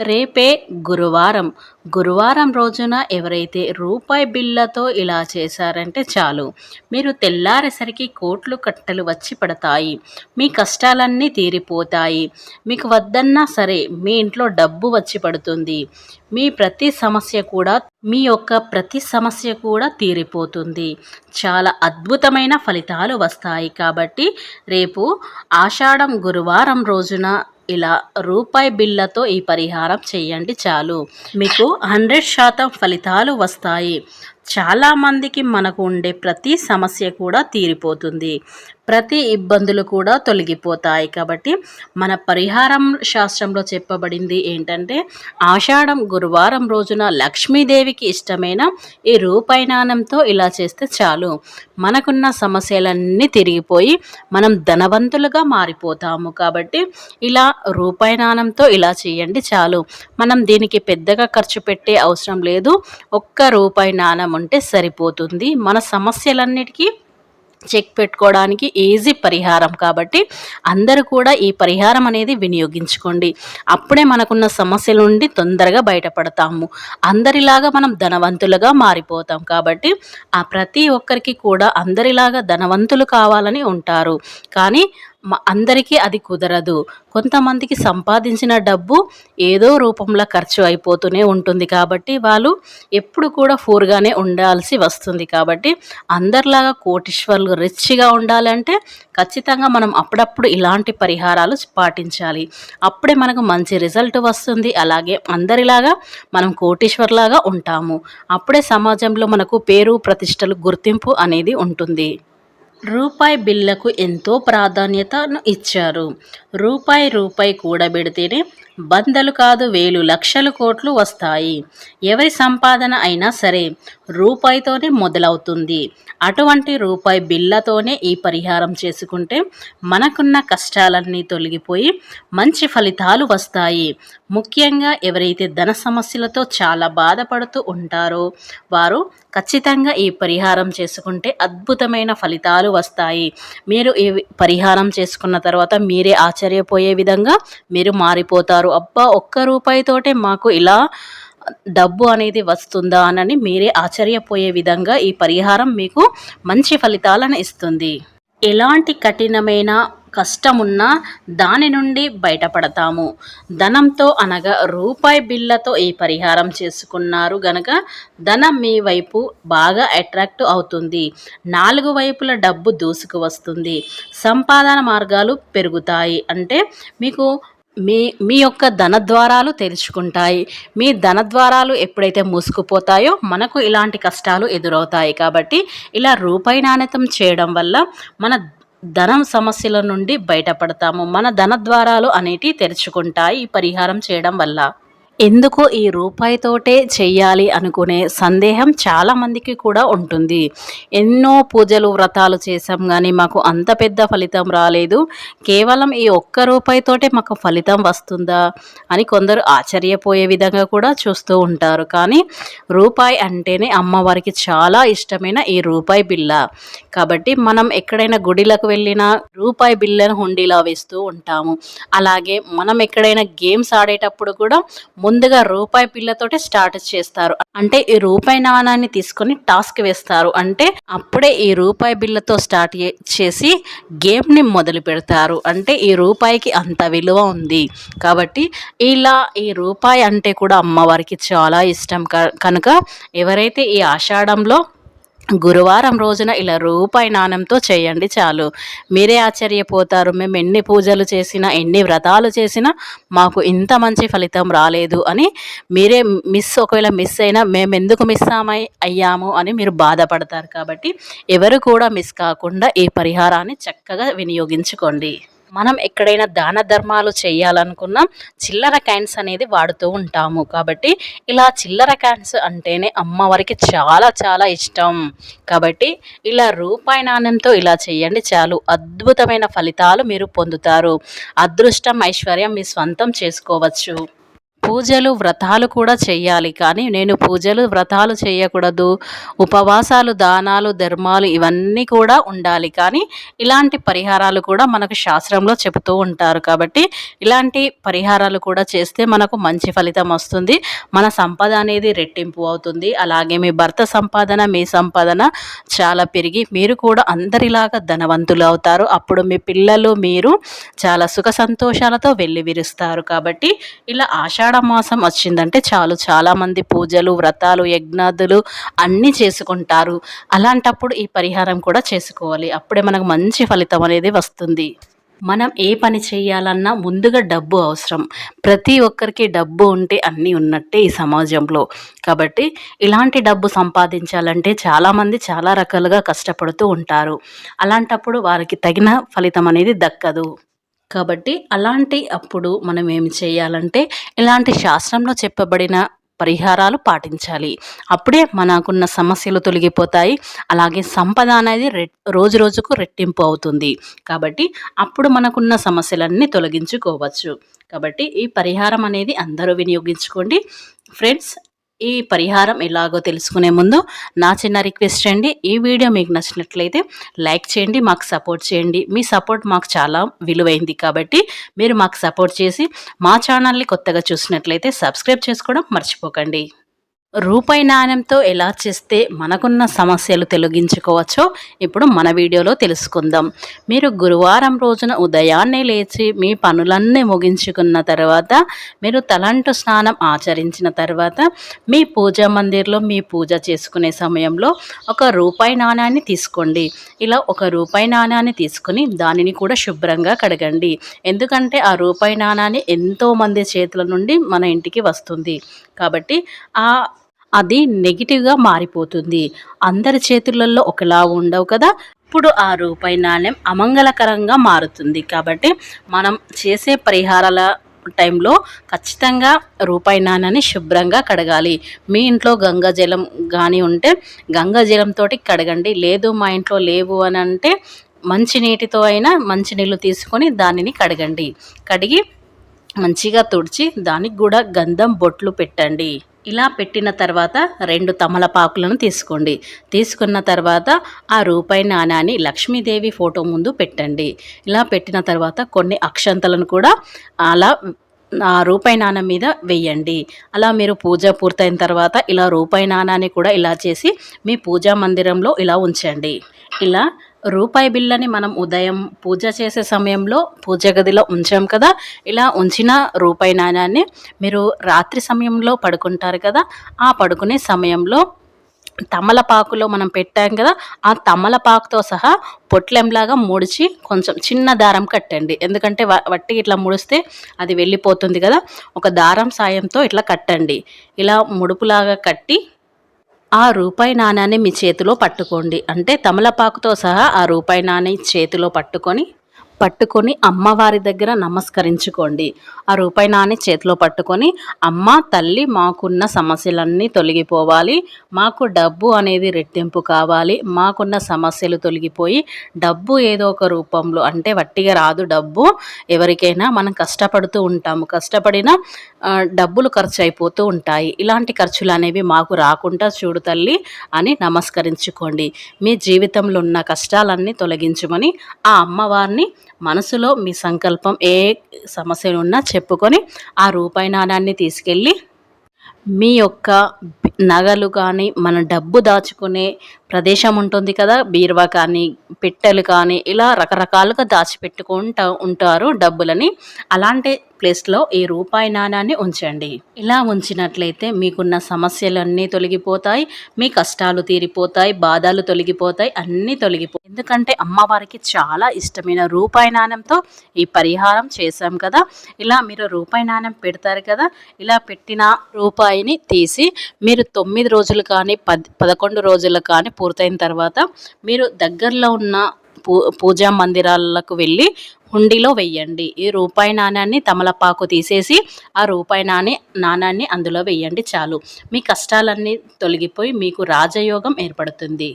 రేపే గురువారం. గురువారం రోజున ఎవరైతే రూపాయి బిళ్ళతో ఇలా చేశారంటే చాలు. మీరు తెల్లారేసరికి కోట్లు కట్టలు వచ్చి పడతాయి. మీ కష్టాలన్నీ తీరిపోతాయి. మీకు వద్దన్నా సరే మీ ఇంట్లో డబ్బు వచ్చి పడుతుంది. మీ ప్రతి సమస్య కూడా మీ యొక్క ప్రతి సమస్య కూడా తీరిపోతుంది. చాలా అద్భుతమైన ఫలితాలు వస్తాయి కాబట్టి రేపు ఆషాఢం గురువారం రోజున ఇలా రూపాయి బిళ్ళతో ఈ పరిహారం చేయండి చాలు. మీకు హండ్రెడ్ శాతం ఫలితాలు వస్తాయి. చాలామందికి మనకు ఉండే ప్రతి సమస్య కూడా తీరిపోతుంది. ప్రతి ఇబ్బందులు కూడా తొలగిపోతాయి. కాబట్టి మన పరిహారం శాస్త్రంలో చెప్పబడింది ఏంటంటే ఆషాఢం గురువారం రోజున లక్ష్మీదేవికి ఇష్టమైన ఈ రూపాయనానంతో ఇలా చేస్తే చాలు. మనకున్న సమస్యలన్నీ తిరిగిపోయి మనం ధనవంతులుగా మారిపోతాము. కాబట్టి ఇలా రూపాయనానంతో ఇలా చేయండి చాలు. మనం దీనికి పెద్దగా ఖర్చు పెట్టే అవసరం లేదు. ఒక్క రూపాయి నాణం ఉంటే సరిపోతుంది. మన సమస్యలన్నిటికీ చెక్ పెట్టుకోవడానికి ఈజీ పరిహారం కాబట్టి అందరూ కూడా ఈ పరిహారం అనేది వినియోగించుకోండి. అప్పుడే మనకున్న సమస్యల నుండి తొందరగా బయటపడతాము. అందరిలాగా మనం ధనవంతులుగా మారిపోతాం కాబట్టి ఆ ప్రతి ఒక్కరికి కూడా అందరిలాగా ధనవంతులు కావాలని ఉంటారు. కానీ అందరికీ అది కుదరదు. కొంతమందికి సంపాదించిన డబ్బు ఏదో రూపంలో ఖర్చు అయిపోతూనే ఉంటుంది కాబట్టి వాళ్ళు ఎప్పుడు కూడా ఫూర్గానే ఉండాల్సి వస్తుంది కాబట్టి అందరిలాగా కోటీశ్వర్లు రిచ్గా ఉండాలంటే ఖచ్చితంగా మనం అప్పుడప్పుడు ఇలాంటి పరిహారాలు పాటించాలి. అప్పుడే మనకు మంచి రిజల్ట్ వస్తుంది. అలాగే అందరిలాగా మనం కోటీశ్వర్లాగా ఉంటాము. అప్పుడే సమాజంలో మనకు పేరు ప్రతిష్టలు గుర్తింపు అనేది ఉంటుంది. రూపాయి బిళ్ళకు ఎంతో ప్రాధాన్యతను ఇచ్చారు. రూపాయి రూపాయి కూడబెడితేనే వందలు కాదు వేలు లక్షలు కోట్లు వస్తాయి. ఎవరి సంపాదన అయినా సరే రూపాయితోనే మొదలవుతుంది. అటువంటి రూపాయి బిల్లతోనే ఈ పరిహారం చేసుకుంటే మనకున్న కష్టాలన్నీ తొలగిపోయి మంచి ఫలితాలు వస్తాయి. ముఖ్యంగా ఎవరైతే ధన సమస్యలతో చాలా బాధపడుతూ ఉంటారో వారు ఖచ్చితంగా ఈ పరిహారం చేసుకుంటే అద్భుతమైన ఫలితాలు వస్తాయి. మీరు ఈ పరిహారం చేసుకున్న తర్వాత మీరే ఆశ్చర్యపోయే విధంగా మీరు మారిపోతారు. అబ్బా ఒక్క రూపాయితోటే మాకు ఇలా డబ్బు అనేది వస్తుందా అని మీరే ఆశ్చర్యపోయే విధంగా ఈ పరిహారం మీకు మంచి ఫలితాలను ఇస్తుంది. ఎలాంటి కఠినమైన కష్టమున్నా దాని నుండి బయటపడతాము. ధనంతో అనగా రూపాయి బిళ్ళతో ఈ పరిహారం చేసుకున్నారు గనక ధనం మీ వైపు బాగా అట్రాక్ట్ అవుతుంది. నాలుగు వైపుల డబ్బు దూసుకు వస్తుంది. సంపాదన మార్గాలు పెరుగుతాయి. అంటే మీకు మీ మీ యొక్క ధనద్వారాలు తెరుచుకుంటాయి మీ ధనద్వారాలు ఎప్పుడైతే మూసుకుపోతాయో మనకు ఇలాంటి కష్టాలు ఎదురవుతాయి. కాబట్టి ఇలా రూపాయి నాణ్యతం చేయడం వల్ల మన ధనం సమస్యల నుండి బయటపడతాము. మన ధన ద్వారాలు అనేటివి తెరుచుకుంటాయి ఈ పరిహారం చేయడం వల్ల. ఎందుకు ఈ రూపాయితోటే చెయ్యాలి అనుకునే సందేహం చాలామందికి కూడా ఉంటుంది. ఎన్నో పూజలు వ్రతాలు చేసాం కానీ మాకు అంత పెద్ద ఫలితం రాలేదు. కేవలం ఈ ఒక్క రూపాయితోటే మాకు ఫలితం వస్తుందా అని కొందరు ఆశ్చర్యపోయే విధంగా కూడా చూస్తూ ఉంటారు. కానీ రూపాయి అంటేనే అమ్మవారికి చాలా ఇష్టమైన ఈ రూపాయి బిల్ల కాబట్టి మనం ఎక్కడైనా గుడిలకు వెళ్ళినా రూపాయి బిల్లను హుండీలా వేస్తూ ఉంటాము. అలాగే మనం ఎక్కడైనా గేమ్స్ ఆడేటప్పుడు కూడా ముందుగా రూపాయి పిల్లతోటే స్టార్ట్ చేస్తారు. అంటే ఈ రూపాయి నాణాన్ని తీసుకొని టాస్క్ వేస్తారు. అంటే అప్పుడే ఈ రూపాయి బిల్లతో స్టార్ట్ చేసి గేమ్ని మొదలు పెడతారు. అంటే ఈ రూపాయికి అంత విలువ ఉంది. కాబట్టి ఇలా ఈ రూపాయి అంటే కూడా అమ్మవారికి చాలా ఇష్టం. కనుక ఎవరైతే ఈ ఆషాఢంలో గురువారం రోజున ఇలా రూపాయి నాణంతో చేయండి చాలు. మీరే ఆశ్చర్యపోతారు. మేము ఎన్ని పూజలు చేసినా ఎన్ని వ్రతాలు చేసినా మాకు ఇంత మంచి ఫలితం రాలేదు అని మీరే మిస్ ఒకవేళ మిస్ అయినా మేము ఎందుకు మిస్ అమై అయ్యాము అని మీరు బాధపడతారు. కాబట్టి ఎవరు కూడా మిస్ కాకుండా ఈ పరిహారాన్ని చక్కగా వినియోగించుకోండి. మనం ఎక్కడైనా దాన ధర్మాలు చేయాలనుకున్నా చిల్లర క్యాన్స్ అనేది వాడుతూ ఉంటాము. కాబట్టి ఇలా చిల్లర క్యాన్స్ అంటేనే అమ్మవారికి చాలా చాలా ఇష్టం. కాబట్టి ఇలా రూపాయి నాణ్యంతో ఇలా చేయండి చాలు. అద్భుతమైన ఫలితాలు మీరు పొందుతారు. అదృష్టం ఐశ్వర్యం మీ స్వంతం చేసుకోవచ్చు. పూజలు వ్రతాలు కూడా చేయాలి కానీ నేను పూజలు వ్రతాలు చేయకూడదు ఉపవాసాలు దానాలు ధర్మాలు ఇవన్నీ కూడా ఉండాలి. కానీ ఇలాంటి పరిహారాలు కూడా మనకు శాస్త్రంలో చెబుతూ ఉంటారు. కాబట్టి ఇలాంటి పరిహారాలు కూడా చేస్తే మనకు మంచి ఫలితం వస్తుంది. మన సంపద అనేది రెట్టింపు అవుతుంది. అలాగే మీ భర్త సంపాదన మీ సంపాదన చాలా పెరిగి మీరు కూడా అందరిలాగా ధనవంతులు అవుతారు. అప్పుడు మీ పిల్లలు మీరు చాలా సుఖ సంతోషాలతో వెళ్ళి విరుస్తారు. కాబట్టి ఇలా ఆషాఢ మాసం వచ్చిందంటే చాలు. చాలామంది పూజలు వ్రతాలు యజ్ఞాదులు అన్నీ చేసుకుంటారు. అలాంటప్పుడు ఈ పరిహారం కూడా చేసుకోవాలి. అప్పుడే మనకు మంచి ఫలితం అనేది వస్తుంది. మనం ఏ పని చేయాలన్నా ముందుగా డబ్బు అవసరం. ప్రతి ఒక్కరికి డబ్బు ఉంటే అన్నీ ఉన్నట్టే ఈ సమాజంలో. కాబట్టి ఇలాంటి డబ్బు సంపాదించాలంటే చాలామంది చాలా రకాలుగా కష్టపడుతూ ఉంటారు. అలాంటప్పుడు వారికి తగిన ఫలితం అనేది దక్కదు. కాబట్టి అలాంటి అప్పుడు మనం ఏమి చేయాలంటే ఇలాంటి శాస్త్రంలో చెప్పబడిన పరిహారాలు పాటించాలి. అప్పుడే మనకున్న సమస్యలు తొలగిపోతాయి. అలాగే సంపద అనేది రె రోజు రోజుకు రెట్టింపు అవుతుంది. కాబట్టి అప్పుడు మనకున్న సమస్యలన్నీ తొలగించుకోవచ్చు. కాబట్టి ఈ పరిహారం అనేది అందరూ వినియోగించుకోండి. ఫ్రెండ్స్ ఈ పరిహారం ఎలాగో తెలుసుకునే ముందు నా చిన్న రిక్వెస్ట్ అండి ఈ వీడియో మీకు నచ్చినట్లయితే లైక్ చేయండి మాకు సపోర్ట్ చేయండి. మీ సపోర్ట్ మాకు చాలా విలువైంది కాబట్టి మీరు మాకు సపోర్ట్ చేసి మా ఛానల్ని కొత్తగా చూసినట్లయితే సబ్స్క్రైబ్ చేసుకోవడం మర్చిపోకండి. రూపాయి నాణ్యంతో ఎలా చేస్తే మనకున్న సమస్యలు తొలగించుకోవచ్చో ఇప్పుడు మన వీడియోలో తెలుసుకుందాం. మీరు గురువారం రోజున ఉదయాన్నే లేచి మీ పనులన్నీ ముగించుకున్న తర్వాత మీరు తలంటు స్నానం ఆచరించిన తర్వాత మీ పూజా మందిర్లో మీ పూజ చేసుకునే సమయంలో ఒక రూపాయి నాణ్యాన్ని తీసుకోండి. ఇలా ఒక రూపాయి నాణ్యాన్ని తీసుకుని దానిని కూడా శుభ్రంగా కడగండి. ఎందుకంటే ఆ రూపాయి నాణ్యాన్ని ఎంతోమంది చేతుల నుండి మన ఇంటికి వస్తుంది. కాబట్టి ఆ అది నెగిటివ్గా మారిపోతుంది. అందరి చేతులలో ఒకలా ఉండవు కదా? ఇప్పుడు ఆ రూపాయి నాణ్యం అమంగళకరంగా మారుతుంది. కాబట్టి మనం చేసే పరిహారాల టైంలో ఖచ్చితంగా రూపాయి నాణ్యాన్ని శుభ్రంగా కడగాలి. మీ ఇంట్లో గంగా జలం కానీ ఉంటే గంగా జలంతో కడగండి. లేదు మా ఇంట్లో లేవు అని అంటే మంచి నీటితో అయినా మంచి నీళ్ళు తీసుకొని దానిని కడగండి. కడిగి మంచిగా తుడిచి దానికి కూడా గంధం బొట్లు పెట్టండి. ఇలా పెట్టిన తర్వాత రెండు తమలపాకులను తీసుకోండి. తీసుకున్న తర్వాత ఆ రూపాయి నాణాన్ని లక్ష్మీదేవి ఫోటో ముందు పెట్టండి. ఇలా పెట్టిన తర్వాత కొన్ని అక్షంతలను కూడా అలా రూపాయి నాణం మీద వెయ్యండి. అలా మీరు పూజ పూర్తయిన తర్వాత ఇలా రూపాయి నాణాన్ని కూడా ఇలా చేసి మీ పూజా మందిరంలో ఇలా ఉంచండి. ఇలా రూపాయి బిళ్ళని మనం ఉదయం పూజ చేసే సమయంలో పూజ గదిలో ఉంచాం కదా ఇలా ఉంచిన రూపాయి నాణాన్ని మీరు రాత్రి సమయంలో పడుకుంటారు కదా ఆ పడుకునే సమయంలో తమలపాకులో మనం పెట్టాం కదా ఆ తమలపాకుతో సహా పొట్లెంలాగా ముడిచి కొంచెం చిన్న దారం కట్టండి. ఎందుకంటే వట్టి ఇట్లా ముడిస్తే అది వెళ్ళిపోతుంది కదా ఒక దారం సాయంతో ఇట్లా కట్టండి. ఇలా ముడుపులాగా కట్టి ఆ రూపాయి నాణాన్ని మీ చేతిలో పట్టుకోండి. అంటే తమలపాకుతో సహా ఆ రూపాయి నాణ్య చేతిలో పట్టుకొని పట్టుకొని అమ్మవారి దగ్గర నమస్కరించుకోండి. ఆ రూపాయి నాని చేతిలో పట్టుకొని అమ్మ తల్లి మాకున్న సమస్యలన్నీ తొలగిపోవాలి. మాకు డబ్బు అనేది రెట్టింపు కావాలి. మాకున్న సమస్యలు తొలగిపోయి డబ్బు ఏదో ఒక రూపంలో అంటే వట్టిగా రాదు డబ్బు. ఎవరికైనా మనం కష్టపడుతూ ఉంటాము. కష్టపడిన డబ్బులు ఖర్చు అయిపోతూ ఉంటాయి. ఇలాంటి ఖర్చులు అనేవి మాకు రాకుండా చూడు తల్లి అని నమస్కరించుకోండి. మీ జీవితంలో ఉన్న కష్టాలన్నీ తొలగించమని ఆ అమ్మవారిని మనసులో మీ సంకల్పం ఏ సమస్యలు ఉన్నా చెప్పుకొని ఆ రూపాయి నాణాన్ని తీసుకెళ్ళి మీ యొక్క నగలు కానీ మన డబ్బు దాచుకునే ప్రదేశం ఉంటుంది కదా బీరువా కానీ పెట్టెలు కానీ ఇలా రకరకాలుగా దాచిపెట్టుకుంటూ ఉంటారు డబ్బులని. అలాంటి ప్లేస్లో ఈ రూపాయి నాణాన్ని ఉంచండి. ఇలా ఉంచినట్లయితే మీకున్న సమస్యలన్నీ తొలగిపోతాయి మీ కష్టాలు తీరిపోతాయి బాధలు తొలగిపోతాయి అన్నీ తొలగిపోతాయి. ఎందుకంటే అమ్మవారికి చాలా ఇష్టమైన రూపాయి నాణ్యంతో ఈ పరిహారం చేశాం కదా. ఇలా మీరు రూపాయి నాణ్యం పెడతారు కదా ఇలా పెట్టిన రూపాయిని తీసి మీరు తొమ్మిది రోజులు కానీ పద్ పదకొండు రోజులు కానీ పూర్తయిన తర్వాత మీరు దగ్గరలో ఉన్న పూ పూజా మందిరాలకు వెళ్ళి హుండీలో వెయ్యండి. ఈ రూపాయి నాణ్యాన్ని తమలపాకు తీసేసి ఆ రూపాయి నాణ్య నాణ్యాన్ని అందులో వెయ్యండి చాలు. మీ కష్టాలన్నీ తొలగిపోయి మీకు రాజయోగం ఏర్పడుతుంది.